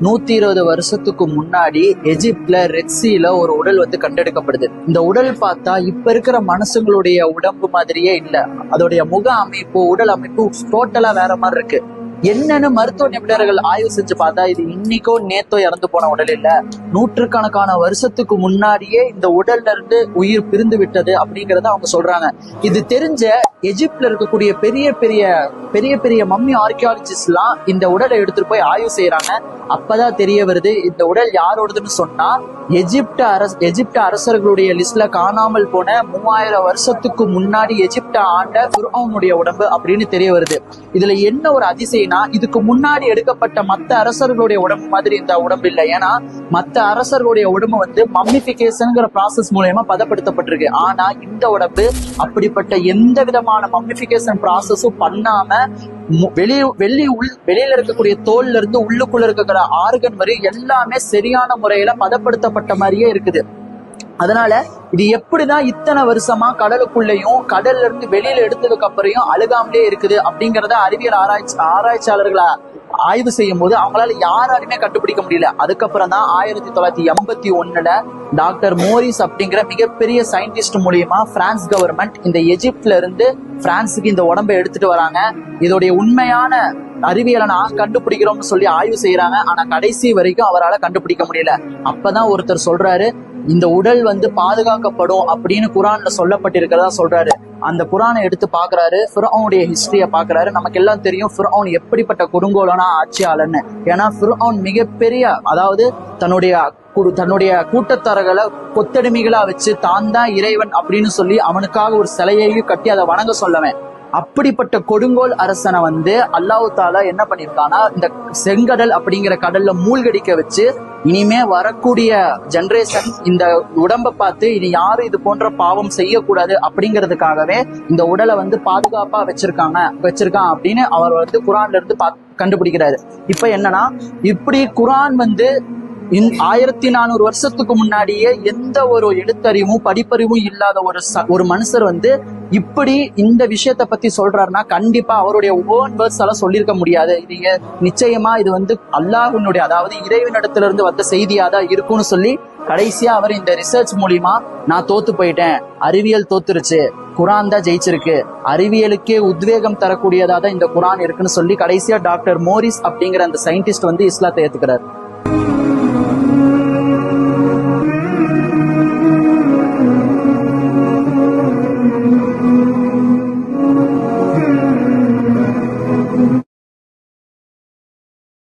நூத்தி இருபது வருஷத்துக்கு முன்னாடி எஜிப்ட்ல ரெட்சியில ஒரு உடல் வந்து கண்டெடுக்கப்படுது. இந்த உடல் பார்த்தா இப்ப இருக்கிற மனுஷங்களுடைய உடம்பு மாதிரியே இல்ல. அதோடைய முக அமைப்பு உடல் அமைப்பு டோட்டலா வேற மாதிரி இருக்கு. என்னன்னு மருத்துவ நிபுணர்கள் ஆய்வு செஞ்சு பார்த்தா இது இன்னைக்கோ நேத்தோ இறந்து போன உடல் இல்ல. நூற்றுக்கணக்கான வருஷத்துக்கு முன்னாடியே இந்த உடல்ல இருந்து உயிர் பிரிந்து விட்டது அப்படிங்கறத அவங்க சொல்றாங்க. இது தெரிஞ்ச எஜிப்ட்ல இருக்கக்கூடிய பெரிய பெரிய பெரிய பெரிய மம்மி ஆர்கியாலஜிஸ்ட் எல்லாம் இந்த உடலை எடுத்துட்டு போய் ஆய்வு செய்யறாங்க. அப்பதான் தெரிய வருது இந்த உடல் யாரோடதுன்னு சொன்னா எஜிப்ட அரச எஜிப்ட் அரசர்களுடைய லிஸ்ட்ல காணாமல் போன மூவாயிரம் வருஷத்துக்கு முன்னாடி எஜிப்ட ஆண்ட ஃபிர்அவுனுடைய உடம்பு அப்படின்னு தெரிய வருது. இதுல என்ன ஒரு அதிசயம் அப்படின்னா இதுக்கு முன்னாடி எடுக்கப்பட்ட மத்த அரசர்களுடைய உடம்பு மாதிரி இந்த உடம்பு இல்லை. ஏன்னா மத்த அரசர்களுடைய உடம்பு வந்து மம்மிபிகேஷனுங்கிற ப்ராசஸ் மூலயமா பதப்படுத்தப்பட்டிருக்கு. ஆனா இந்த உடம்பு அப்படிப்பட்ட எந்த விதமான மம்மிபிகேஷன் ப்ராசஸும் பண்ணாம மு- வெளி வெளி உள் வெளியில இருக்கக்கூடிய தோல்ல இருந்து உள்ளுக்குள்ள இருக்கிற ஆர்கன் வரை எல்லாமே சரியான முறையில பதப்படுத்தப்பட்ட மாதிரியே இருக்குது. அதனால இது எப்படிதான் இத்தனை வருஷமா கடலுக்குள்ளேயும் கடல்ல இருந்து வெளியில எடுத்ததுக்கு அப்புறம் அழுகாமலே இருக்குது அப்படிங்கறத அறிவியல் ஆராய்ச்சி ஆராய்ச்சியாளர்களா ஆய்வு செய்யும் போது அவங்களால யாராலுமே கண்டுபிடிக்க முடியல. அதுக்கப்புறம் தான் ஆயிரத்தி தொள்ளாயிரத்தி எண்பத்தி ஒண்ணுல டாக்டர் மோரிஸ் அப்படிங்கிற மிகப்பெரிய சயின்டிஸ்ட் மூலியமா பிரான்ஸ் கவர்மெண்ட் இந்த எஜிப்ட்ல இருந்து பிரான்ஸுக்கு இந்த உடம்பை எடுத்துட்டு வராங்க. இதோடைய உண்மையான அறிவியலை நான் கண்டுபிடிக்கிறோம்னு சொல்லி ஆய்வு செய்யறாங்க ஆனா கடைசி வரைக்கும் அவரால் கண்டுபிடிக்க முடியல. அப்பதான் ஒருத்தர் சொல்றாரு இந்த உடல் வந்து பாதுகாக்கப்படும் அப்படின்னு குரான்ல சொல்லப்பட்டிருக்கிறதா சொல்றாரு. அந்த குரானை எடுத்து பாக்குறாரு ஃபிரௌனுடைய ஹிஸ்டரிய பாக்குறாரு நமக்கு எல்லாம் தெரியும் ஃபிரௌன் எப்படிப்பட்ட கொடுங்கோலனா ஆட்சியாளர்னு. ஏன்னா ஃபிரௌன் மிகப்பெரிய அதாவது தன்னுடைய தன்னுடைய கூட்டத்தாரர்களை கொத்தடிமைகளா வச்சு தான் தான் இறைவன் அப்படின்னு சொல்லி அவனுக்காக ஒரு சிலையையும் கட்டி அதை வணங்க சொல்லவன் அப்படிப்பட்ட கொடுங்கோல் அரசனை வந்து அல்லாஹு தாலா என்ன பண்ணிருக்கானா இந்த செங்கடல் அப்படிங்கிற கடல்ல மூழ்கடிக்க வச்சு இனிமே வரக்கூடிய ஜென்ரேஷன் இந்த உடம்ப பார்த்து இனி யாரும் இது போன்ற பாவம் செய்யக்கூடாது அப்படிங்கிறதுக்காகவே இந்த உடலை வந்து பாதுகாப்பா வச்சிருக்காங்க வச்சிருக்கான் அப்படின்னு அவர் வந்து குரான்ல இருந்து பா- கண்டுபிடிக்கிறாரு. இப்ப என்னன்னா இப்படி குரான் வந்து ஆயிரத்தி நானூறு வருஷத்துக்கு முன்னாடியே எந்த ஒரு எழுத்தறிவும் படிப்பறிவும் இல்லாத ஒரு ச- ஒரு மனுஷர் வந்து இப்படி இந்த விஷயத்த பத்தி சொல்றாருன்னா கண்டிப்பா அவருடைய ஓன் வேர்ட்ஸ் எல்லாம் சொல்லியிருக்க முடியாது. இது நிச்சயமா இது வந்து அல்லாஹினுடைய அதாவது இறைவனிடத்துல இருந்து வந்த செய்தியா தான் இருக்கும்னு சொல்லி கடைசியா அவர் இந்த ரிசர்ச் மூலியமா நான் தோத்து போயிட்டேன். அறிவியல் தோத்துருச்சு. குரான் தான் ஜெயிச்சிருக்கு. அறிவியலுக்கே உத்வேகம் தரக்கூடியதா தான் இந்த குரான் இருக்குன்னு சொல்லி கடைசியா டாக்டர் மோரிஸ் அப்படிங்கிற அந்த சயின்டிஸ்ட் வந்து இஸ்லாத்தை ஏத்துக்கிறார்.